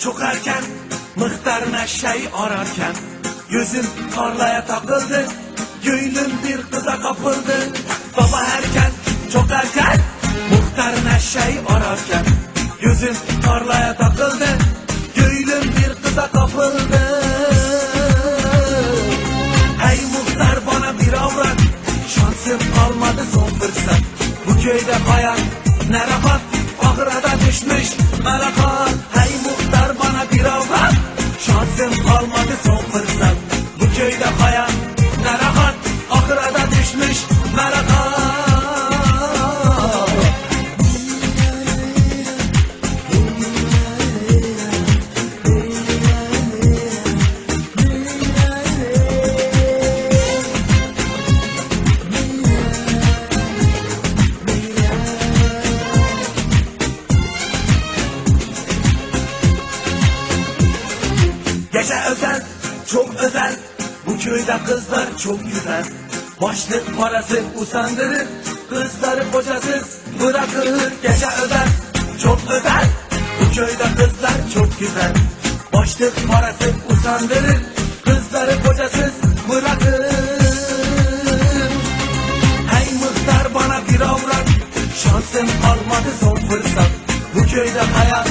çokarken Mıhtarına şey ararken Gözüm tarlaya takıldı Göylüm bir kıza kapıldı. Baba erken çok erken Muhtarına şey ararken Gözüm tarlaya takıldı. Gece özel, çok özel. Bu köyde kızlar çok güzel. Başlık parası usandırır Kızları kocasız bırakır. Gece özel, çok özel. Bu köyde kızlar çok güzel. Başlık parası usandırır Kızları kocasız bırakır. Hey muhtar bana bir avrat. Şansım kalmadı son fırsat. Bu köyde hayat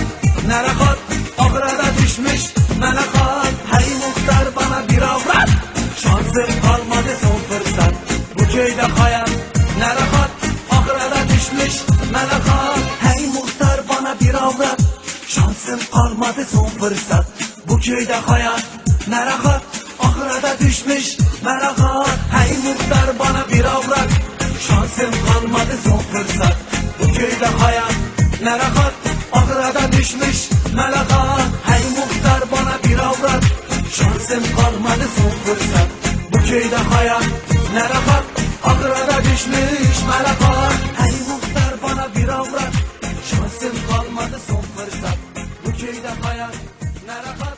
ne rahat Ahıra da düşmüş melakat Hey muhtar bana bir avrat. Şansım kalmadı son fırsat. Bu köyde hayat ne rahat. Ahıra da düşmüş melakat Hey muhtar bana bir avrat. Şansım kalmadı son fırsat. Bu köyde hayat ne rahat hayat ne rahat